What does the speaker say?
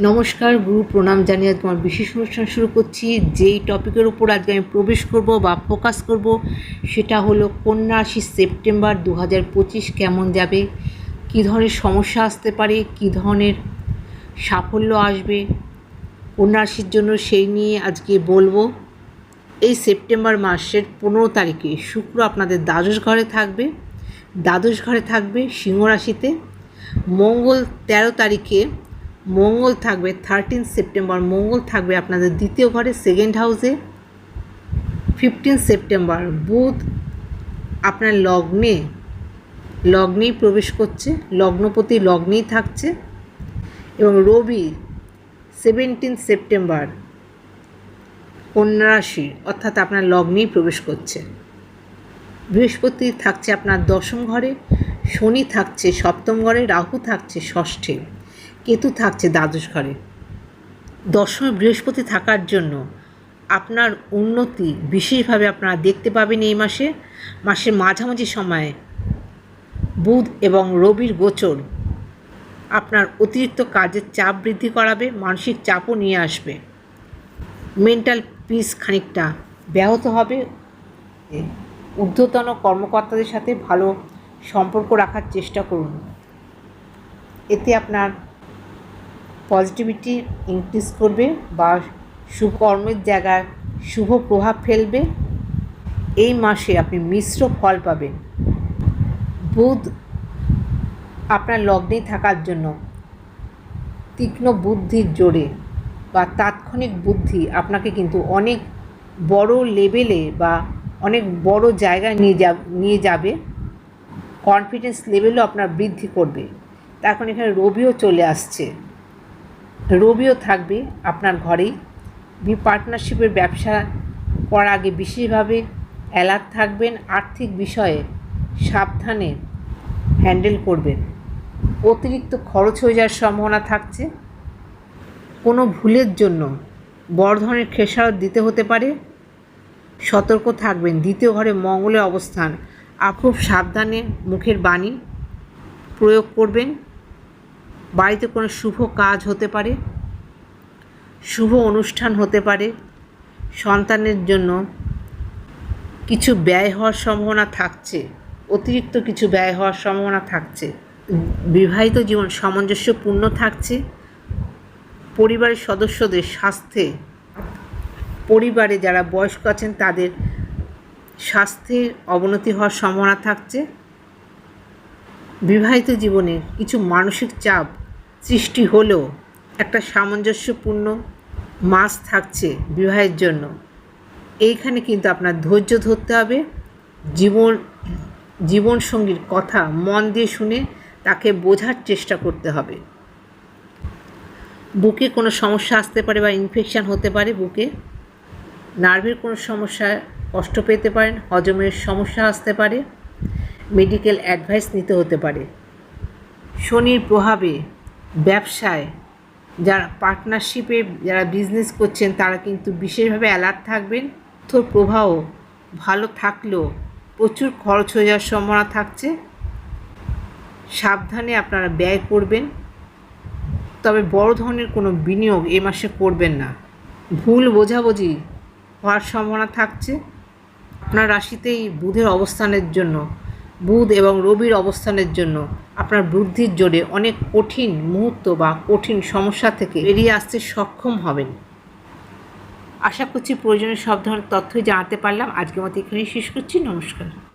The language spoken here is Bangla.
নমস্কার, গুরু প্রণাম জানিয়ে তোমার বিশেষ অনুষ্ঠান শুরু করছি। যেই টপিকের উপর আজকে আমি প্রবেশ করব বা ফোকাস করব, সেটা হলো কন্যা রাশি সেপ্টেম্বর দু হাজার পঁচিশ কেমন যাবে? কী ধরনের সমস্যা আসতে পারে? কী ধরনের সাফল্য আসবে? কন্যা রাশির জন্য সেই নিয়ে আজকে বলব। এই সেপ্টেম্বর মাসের পনেরো তারিখে শুক্র আপনাদের দ্বাদশ ঘরে থাকবে। দ্বাদশ ঘরে থাকবে সিংহ রাশিতে মঙ্গল তেরো তারিখে মঙ্গল থাকবে থার্টিন সেপ্টেম্বর মঙ্গল থাকবে আপনাদের দ্বিতীয় ঘরে সেকেন্ড হাউসে ফিফটিন সেপ্টেম্বর বুধ আপনার লগ্নে, লগ্নেই প্রবেশ করছে, লগ্নপতি লগ্নেই থাকছে এবং রবি সেভেন্টিন সেপ্টেম্বর কন্যা অর্থাৎ আপনার লগ্নেই প্রবেশ করছে। বৃহস্পতি থাকছে আপনার দশম ঘরে, শনি থাকছে সপ্তম ঘরে, রাহু থাকছে ষষ্ঠে। কেতু থাকছে দ্বাদশ ঘরে। দশমে বৃহস্পতি থাকার জন্য আপনার উন্নতি বিশেষভাবে আপনারা দেখতে পাবেন এই মাসে। মাসের মাঝামাঝি সময়ে বুধ এবং রবির গোচর আপনার অতিরিক্ত কাজের চাপ বৃদ্ধি করাবে, মানসিক চাপও নিয়ে আসবে। মেন্টাল পিস খানিকটা ব্যাহত হবে। ঊর্ধ্বতন কর্মকর্তাদের সাথে ভালো সম্পর্ক রাখার চেষ্টা করুন। এতে আপনার পজিটিভিটি ইনক্রিজ করবে বা সুকর্মের জায়গায় শুভ প্রভাব ফেলবে। এই মাসে আপনি মিশ্র ফল পাবেন। বুধ আপনার লগ্নেই থাকার জন্য তীক্ষ্ণ বুদ্ধির জোরে বা তাৎক্ষণিক বুদ্ধি আপনাকে কিন্তু অনেক বড় লেভেলে বা অনেক বড় জায়গায় নিয়ে যা, নিয়ে যাবে। কনফিডেন্স লেভেলও আপনার বৃদ্ধি করবে। এখন এখানে রবিও চলে আসছে। রবিও থাকবে আপনার ঘরেই। বি পার্টনারশিপের ব্যবসা করার আগে বিশেষভাবে অ্যালার্ট থাকবেন, আর্থিক বিষয়ে সাবধানে হ্যান্ডেল করবেন। অতিরিক্ত খরচ হয়ে যাওয়ার সম্ভাবনা থাকছে। কোনো ভুলের জন্য বড় ধরনের খেসারত দিতে হতে পারে। সতর্ক থাকবেন, দ্বিতীয় ঘরে মঙ্গলের অবস্থান। আর খুব সাবধানে মুখের বাণী প্রয়োগ করবেন। বাড়িতে কোনো শুভ কাজ হতে পারে, শুভ অনুষ্ঠান হতে পারে, সন্তানের জন্য কিছু ব্যয় হওয়ার সম্ভাবনা থাকছে, অতিরিক্ত কিছু ব্যয় হওয়ার সম্ভাবনা থাকছে, বিবাহিত জীবন সামঞ্জস্যপূর্ণ থাকছে, পরিবারের সদস্যদের স্বাস্থ্যে, পরিবারে যারা বয়স্ক আছেন তাদের স্বাস্থ্যের অবনতি হওয়ার সম্ভাবনা থাকছে, বিবাহিত জীবনে কিছু মানসিক চাপ সৃষ্টি হলেও একটা সামঞ্জস্যপূর্ণ মাস থাকছে বিবাহের জন্য। এইখানে কিন্তু আপনার ধৈর্য ধরতে হবে। জীবন, জীবনসঙ্গীর কথা মন দিয়ে শুনে তাকে বোঝার চেষ্টা করতে হবে। বুকে কোনো সমস্যা আসতে পারে বা ইনফেকশান হতে পারে বুকে। নার্ভের কোনো সমস্যায় কষ্ট পেতে পারেন, হজমের সমস্যা আসতে পারে। মেডিকেল অ্যাডভাইস নিতে হতে পারে। শনির প্রভাবে ব্যবসায়, যারা পার্টনারশিপে যারা বিজনেস করছেন, তারা কিন্তু বিশেষভাবে অ্যালার্ট থাকবেন। অর্থর প্রবাহ ভালো থাকলেও প্রচুর খরচ হয়ে যাওয়ার সম্ভাবনা থাকছে। সাবধানে আপনারা ব্যয় করবেন। তবে বড় ধরনের কোনো বিনিয়োগ এ মাসে করবেন না। ভুল বোঝাবুঝি হওয়ার সম্ভাবনা থাকছে। আপনার রাশিতেই বুধের অবস্থানের জন্য বুধ এবং রবির অবস্থানের জন্য আপনার বুদ্ধির জোরে অনেক কঠিন মুহূর্ত বা কঠিন সমস্যা থেকে বেরিয়ে আসতে সক্ষম হবেন। আশা করছি প্রয়োজনীয় সব ধরনের তথ্যই জানাতে পারলাম। আজকের মতো এখানেই শেষ করছি। নমস্কার।